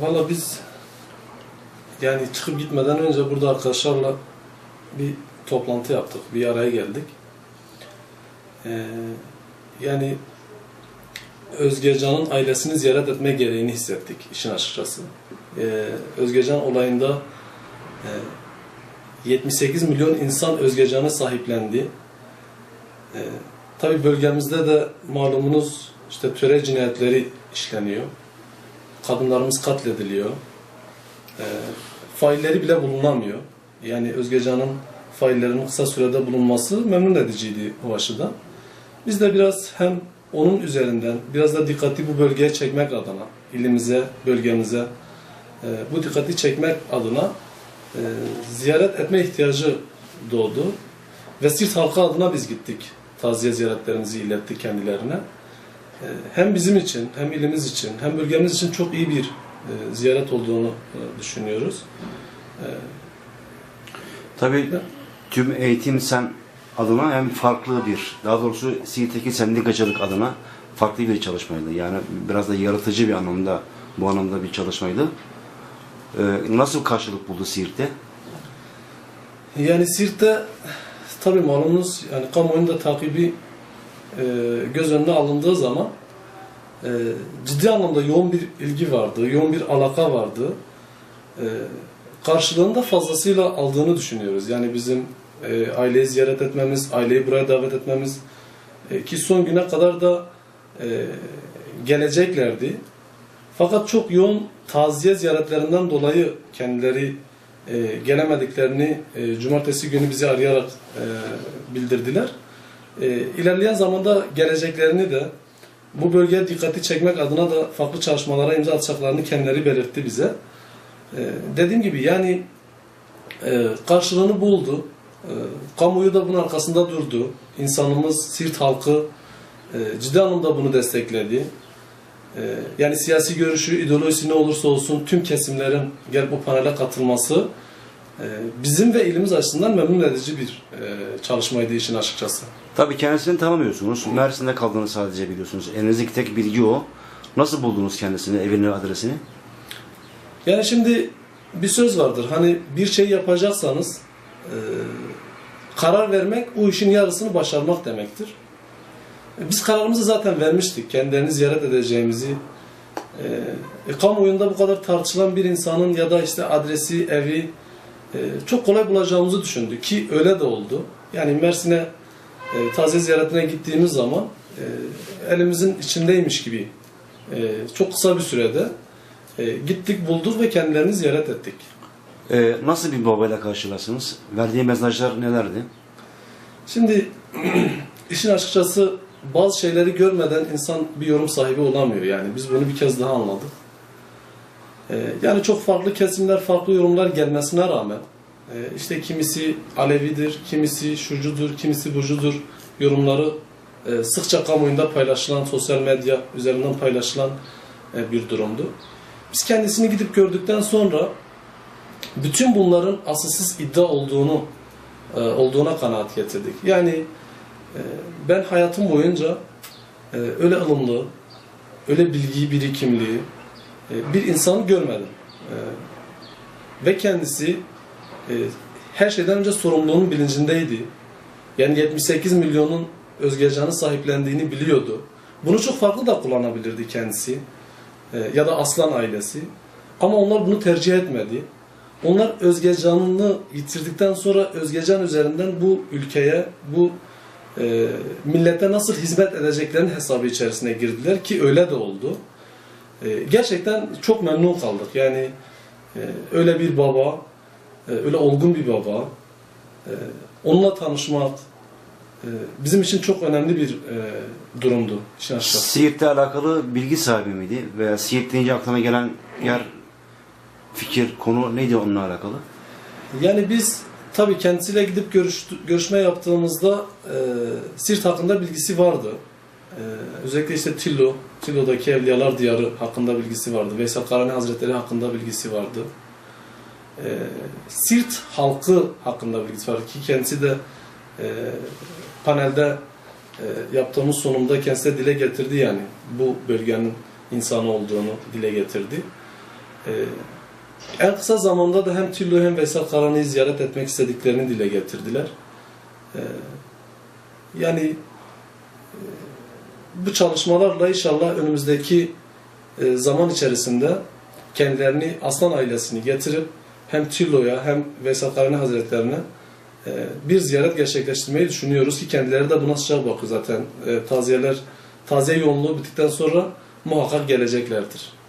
Valla biz yani çıkıp gitmeden önce burada arkadaşlarla bir toplantı yaptık. Bir araya geldik. Ee, yani Özgecan'ın ailesini ziyaret etme gereğini hissettik işin açıkçası. Ee, Özgecan olayında e, 78 milyon insan Özgecan'ı sahiplendi. Ee, Tabi bölgemizde de malumunuz işte töre cinayetleri işleniyor. Kadınlarımız katlediliyor. Ee, failleri bile bulunamıyor. Yani Özgecan'ın faillerinin kısa sürede bulunması memnun ediciydi o açıdan. Biz de biraz hem onun üzerinden biraz da dikkati bu bölgeye çekmek adına, ilimize, bölgemize e, bu dikkati çekmek adına e, ziyaret etme ihtiyacı doğdu. Ve Sirt halkı adına biz gittik. Taziye ziyaretlerimizi ilettik kendilerine. E, Hem bizim için, hem ilimiz için, hem bölgemiz için çok iyi bir e, ziyaret olduğunu e, düşünüyoruz. Tabii tüm eğitim sen adına hem farklı bir, daha doğrusu Siirt'teki sendikacılık adına farklı bir çalışmaydı. Yani biraz da yaratıcı bir anlamda, bu anlamda bir çalışmaydı. Ee, nasıl karşılık buldu Siirt'te? Yani Sirt'te tabii malumunuz yani kamuoyunda takibi e, göz önüne alındığı zaman e, ciddi anlamda yoğun bir ilgi vardı, yoğun bir alaka vardı. E, karşılığında fazlasıyla aldığını düşünüyoruz. Yani bizim e, aileyi ziyaret etmemiz, aileyi buraya davet etmemiz ki son güne kadar da geleceklerdi. Fakat çok yoğun taziye ziyaretlerinden dolayı kendileri gelemediklerini cumartesi günü bizi arayarak e, bildirdiler. E, ilerleyen zamanda geleceklerini de bu bölgeye dikkati çekmek adına da farklı çalışmalara imza atacaklarını kendileri belirtti bize. E, dediğim gibi yani e, karşılığını buldu. E, kamuoyu da bunun arkasında durdu. İnsanımız, Sirt halkı e, ciddi anlamda bunu destekledi. Yani siyasi görüşü, ideolojisi ne olursa olsun tüm kesimlerin gelip bu panele katılması bizim ve ilimiz açısından memnun edici bir e, çalışmaydı işin açıkçası. Tabii kendisini tanımıyorsunuz. Mersin'de kaldığını sadece biliyorsunuz. Elinizdeki tek bilgi o. Nasıl buldunuz kendisini, evini, adresini? Yani şimdi bir söz vardır. Hani bir şey yapacaksanız e, karar vermek o işin yarısını başarmak demektir. E, Biz kararımızı zaten vermiştik. Kendilerini ziyaret edeceğimizi. E, kamuoyunda bu kadar tartışılan bir insanın ya da işte adresi, evi e, çok kolay bulacağımızı düşündük ki öyle de oldu. Yani Mersin'e e, taze ziyaretine gittiğimiz zaman e, elimizin içindeymiş gibi e, çok kısa bir sürede e, gittik bulduk ve kendilerini ziyaret ettik. Ee, nasıl bir babayla karşılaştınız? Verdiği mesajlar nelerdi? Şimdi işin açıkçası bazı şeyleri görmeden insan bir yorum sahibi olamıyor yani. Biz bunu bir kez daha anladık. Ee, yani çok farklı kesimler, farklı yorumlar gelmesine rağmen e, işte kimisi Alevidir, kimisi şucudur, kimisi bucudur yorumları e, sıkça kamuoyunda paylaşılan, sosyal medya üzerinden paylaşılan e, bir durumdu. Biz kendisini gidip gördükten sonra bütün bunların asılsız iddia olduğunu olduğuna kanaat getirdik. Yani ben hayatım boyunca öyle ılımlı, öyle bilgi birikimli bir insan görmedim. E, ve kendisi e, her şeyden önce sorumluluğunun bilincindeydi. Yani 78 milyonun Özgecan'ı sahiplendiğini biliyordu. Bunu çok farklı da kullanabilirdi kendisi. E, ya da Aslan ailesi. Ama onlar bunu tercih etmedi. Onlar Özgecan'ını yitirdikten sonra Özgecan üzerinden bu ülkeye, bu e, millete nasıl hizmet edeceklerinin hesabı içerisine girdiler ki öyle de oldu. E, gerçekten çok memnun kaldık. Yani e, öyle bir baba, e, öyle olgun bir baba, e, onunla tanışmak bizim için çok önemli bir durumdu. Siirt'le alakalı bilgi sahibi miydi? Veya Siirt deyince aklına gelen yer, fikir, konu neydi onunla alakalı? Yani biz tabii kendisiyle gidip görüştü, görüşme yaptığımızda e, Sirt hakkında bilgisi vardı. E, özellikle işte Tillo, Tillo'daki Evliyalar Diyarı hakkında bilgisi vardı. Veysel Karani Hazretleri hakkında bilgisi vardı. E, Sirt halkı hakkında bilgisi vardı ki kendisi de e, panelde e, yaptığımız sunumda kendisi de dile getirdi yani bu bölgenin insanı olduğunu dile getirdi. E, en kısa zamanda da hem Tillo hem Veysel Karan'ı ziyaret etmek istediklerini dile getirdiler. E, yani bu çalışmalarla inşallah önümüzdeki e, zaman içerisinde kendilerini Aslan ailesini getirip hem Tillo'ya hem Veysel Karani Hazretlerine e, bir ziyaret gerçekleştirmeyi düşünüyoruz ki kendileri de buna sıcak bakıyor zaten. E, taziyeler, taziye yoğunluğu bittikten sonra muhakkak geleceklerdir.